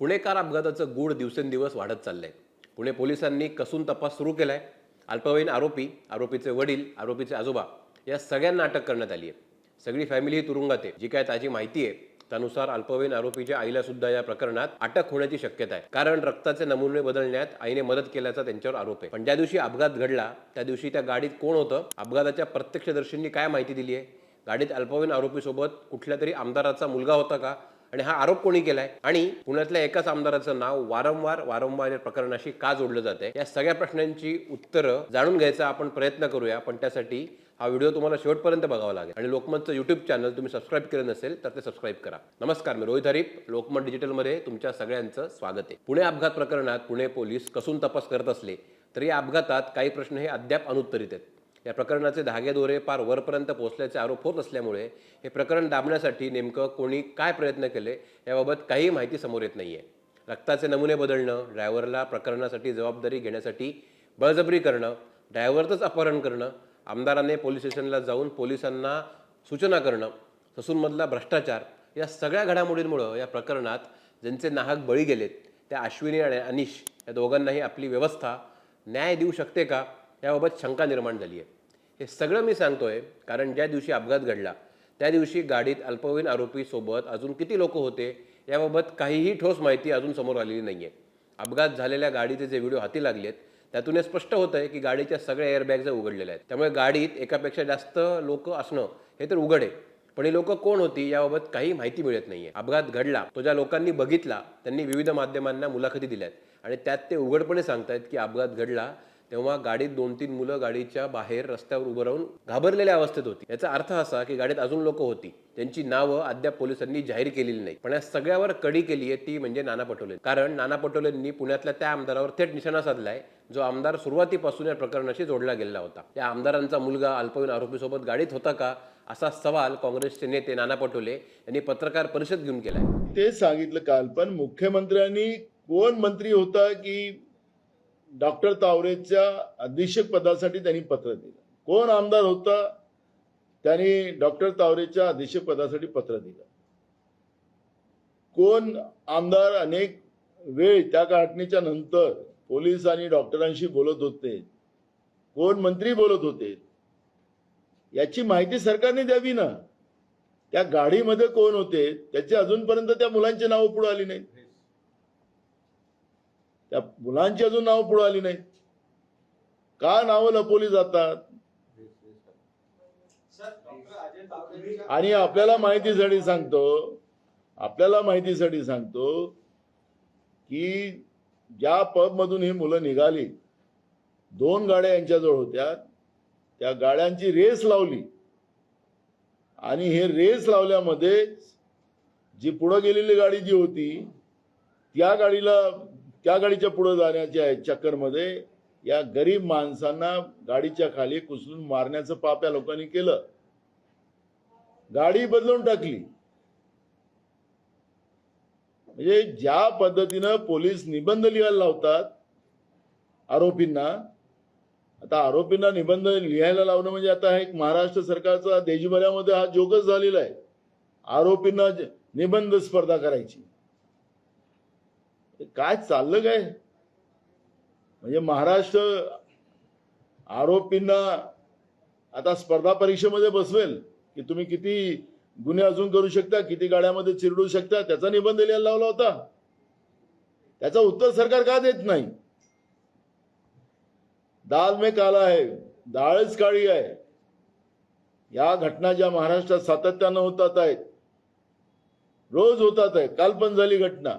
पुणेकार अपघाताचं गूढ दिवसेंदिवस वाढत चाललंय. पुणे पोलिसांनी कसून तपास सुरू केला आहे अल्पवयीन आरोपी आरोपीचे वडील आरोपीचे आजोबा या सगळ्यांना अटक करण्यात आली आहे सगळी फॅमिली ही तुरुंगात आहे जी काय ताजी माहिती आहे त्यानुसार अल्पवयीन आरोपीच्या आईला सुद्धा या प्रकरणात अटक होण्याची शक्यता आहे कारण रक्ताचे नमुने बदलण्यात आईने मदत केल्याचा त्यांच्यावर आरोप आहे. पण ज्या दिवशी अपघात घडला त्या दिवशी त्या गाडीत कोण होतं अपघाताच्या प्रत्यक्षदर्शींनी काय माहिती दिली आहे गाडीत अल्पवयीन आरोपीसोबत कुठल्या तरी आमदाराचा मुलगा होता का? आणि हा आरोप कोणी केलाय? आणि पुण्यातल्या एकाच आमदाराचं नाव वारंवार वारंवार या प्रकरणाशी का जोडलं जाते या सगळ्या प्रश्नांची उत्तरं जाणून घ्यायचा आपण प्रयत्न करूया पण त्यासाठी हा व्हिडिओ तुम्हाला शेवटपर्यंत बघावा लागेल. आणि लोकमतचं युट्यूब चॅनल तुम्ही सबस्क्राईब केलं नसेल तर ते सबस्क्राईब करा. नमस्कार मी रोहित हरीप लोकमत डिजिटलमध्ये तुमच्या सगळ्यांचं स्वागत आहे. पुणे अपघात प्रकरणात पुणे पोलीस कसून तपास करत असले तरी या अपघातात काही प्रश्न हे अद्याप अनुत्तरित आहेत. या प्रकरणाचे धागेदोरे पार वरपर्यंत पोहोचल्याचे आरोप होत असल्यामुळे हे प्रकरण दाबण्यासाठी नेमकं कोणी काय प्रयत्न केले याबाबत काही माहिती समोर येत नाही आहे रक्ताचे नमुने बदलणं ड्रायव्हरला प्रकरणासाठी जबाबदारी घेण्यासाठी बळजबरी करणं ड्रायव्हरचंच अपहरण करणं आमदाराने पोलीस स्टेशनला जाऊन पोलिसांना सूचना करणं ससूनमधला भ्रष्टाचार या सगळ्या घडामोडींमुळं या प्रकरणात ज्यांचे नाहक बळी गेलेत त्या अश्विनी आणि अनिश या दोघांनाही आपली व्यवस्था न्याय देऊ शकते का? याबाबत शंका निर्माण झाली आहे. हे सगळं मी सांगतोय कारण ज्या दिवशी अपघात घडला त्या दिवशी गाडीत अल्पवयीन आरोपीसोबत अजून किती लोक होते याबाबत काहीही ठोस माहिती अजून समोर आलेली नाही आहे अपघात झालेल्या गाडीचे जे व्हिडिओ हाती लागलेत त्यातून हे स्पष्ट होत आहे की गाडीच्या सगळ्या एअरबॅग्ज उघडलेल्या आहेत. त्यामुळे गाडीत एकापेक्षा जास्त लोक असणं हे तर उघड आहे. पण ही लोक कोण होती याबाबत काही माहिती मिळत नाहीये. अपघात घडला तो ज्या लोकांनी बघितला त्यांनी विविध माध्यमांना मुलाखती दिल्यात. आणि त्यात ते उघडपणे सांगतायत की अपघात घडला तेव्हा गाडीत दोन तीन मुलं गाडीच्या बाहेर रस्त्यावर उभं राहून घाबरलेल्या अवस्थेत होती. याचा अर्थ असा की गाडीत अजून लोक होती. त्यांची नावं अद्याप पोलिसांनी जाहीर केलेली नाही पण या सगळ्यावर कडी केली आहे ती म्हणजे नाना पटोले. कारण नाना पटोलेंनी पुण्यातल्या त्या आमदारावर थेट निशाणा साधलाय जो आमदार सुरुवातीपासून या प्रकरणाशी जोडला गेलेला होता. त्या आमदारांचा मुलगा अल्पवयीन आरोपीसोबत गाडीत होता का? असा सवाल काँग्रेसचे नेते नाना पटोले यांनी पत्रकार परिषद घेऊन केलाय. ते सांगितलं काल. पण मुख्यमंत्र्यांनी कोण मंत्री होता की डॉक्टर तावरेच्या अधीक्षक पदासाठी त्यांनी पत्र दिलं. कोण आमदार होता? त्यांनी डॉक्टर तावरेच्या अधीक्षक पदासाठी पत्र दिलं. कोण आमदार अनेक वेळ त्या घटनेच्या नंतर पोलीस आणि डॉक्टरांशी बोलत होते? कोण मंत्री बोलत होते? याची माहिती सरकारने द्यावी ना. त्या गाडीमध्ये कोण होते? त्याची अजूनपर्यंत त्या मुलांची नावं पुढे आली नाहीत. त्या मुलांची अजून नावं पुढे आली नाही का नावं लपवली जातात? आणि आपल्याला माहितीसाठी सांगतो आपल्याला माहितीसाठी सांगतो की ज्या पबमधून ही मुलं निघाली दोन गाड्या यांच्याजवळ होत्या. त्या गाड्यांची रेस लावली. आणि हे रेस लावल्यामध्ये जी पुढं गेलेली गाडी जी होती त्या गाडीला त्या गाडीच्या पुढे जाण्याच्या चक्करमध्ये या गरीब माणसांना गाडीच्या खाली कुसलून मारण्याचं पाप या लोकांनी केलं. गाडी बदलून टाकली. म्हणजे ज्या पद्धतीनं पोलीस निबंध लिहायला लावतात आरोपींना आता आरोपींना निबंध लिहायला लावणं म्हणजे आता एक महाराष्ट्र सरकारचा देशभरामध्ये हा जोकच झालेला आहे. आरोपींना निबंध स्पर्धा करायची. काय चाललं काय? म्हणजे महाराष्ट्र आरोपींना आता स्पर्धा परीक्षेमध्ये बसवेल की तुम्ही किती गुन्हे अजून करू शकता किती गाड्यामध्ये चिरडू शकता त्याचा निबंध लिहायला लावला होता. त्याचं उत्तर सरकार का देत नाही? दाल मे काला आहे डाळच काळी आहे. या घटना ज्या महाराष्ट्रात सातत्यानं होतात आहेत रोज होतात आहे काल पण झाली घटना.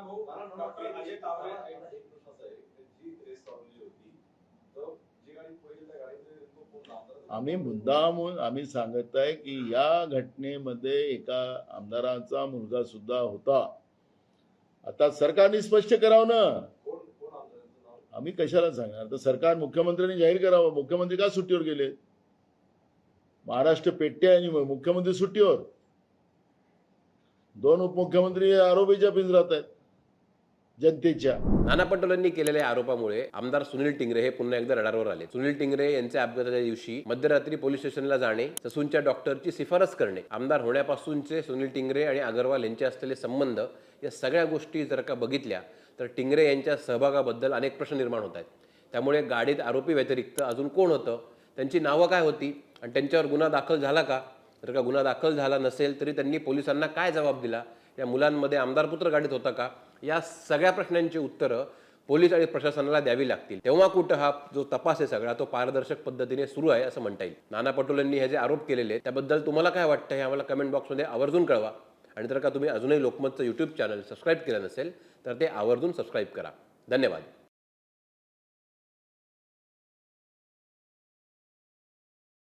नाना भाऊ डॉक्टर अजय तावरे एक प्रश्न असा आहे की जी रेस लावलेली होती तर जी गाडी पहिले त्या गाडीमध्ये तो कोण आमदार आम्ही मुद्दामून आम्ही सांगत आहे की या घटनेमध्ये एका आमदाराचा मुलगा सुद्धा होता. आता सरकारने स्पष्ट करावं ना? कोण कोण आमदारांचं नाव? आम्ही कशाला सांगणार? तर सरकार मुख्यमंत्र्यांनी जाहीर करावं. मुख्यमंत्री का सुट्टीवर गेले? महाराष्ट्र पेटते आणि मुख्यमंत्री सुट्टीवर. दोन उपमुख्यमंत्री आरोपीच्या पिंजरात आहेत. जनतेच्या. नाना पटोलेंनी केलेल्या आरोपामुळे आमदार सुनील टिंगरे हे पुन्हा एकदा रडारवर आले. सुनील टिंगरे यांच्या अपघाताच्या दिवशी मध्यरात्री पोलीस स्टेशनला जाणे ससूनच्या डॉक्टरची शिफारस करणे आमदार होण्यापासूनचे सुनील टिंगरे आणि अगरवाल यांचे असलेले संबंध या सगळ्या गोष्टी जर का बघितल्या तर टिंगरे यांच्या सहभागाबद्दल अनेक प्रश्न निर्माण होत आहेत. त्यामुळे गाडीत आरोपी व्यतिरिक्त अजून कोण होतं? त्यांची नावं काय होती? आणि त्यांच्यावर गुन्हा दाखल झाला का? जर का गुन्हा दाखल झाला नसेल तरी त्यांनी पोलिसांना काय जबाब दिला? या मुलांमध्ये आमदार पुत्र गाडीत होता का? या सगळ्या प्रश्नांची उत्तरं पोलीस आणि प्रशासनाला द्यावी लागतील. तेव्हा कुठं हा जो तपास आहे सगळा तो पारदर्शक पद्धतीने सुरू आहे असं म्हणता येईल. नाना पटोलेंनी हे जे आरोप केलेले त्याबद्दल तुम्हाला काय वाटतं हे आम्हाला कमेंट बॉक्समध्ये आवर्जून कळवा. आणि जर का तुम्ही अजूनही लोकमतचं यूट्यूब चॅनल सबस्क्राईब केलं नसेल तर ते आवर्जून सबस्क्राईब करा. धन्यवाद.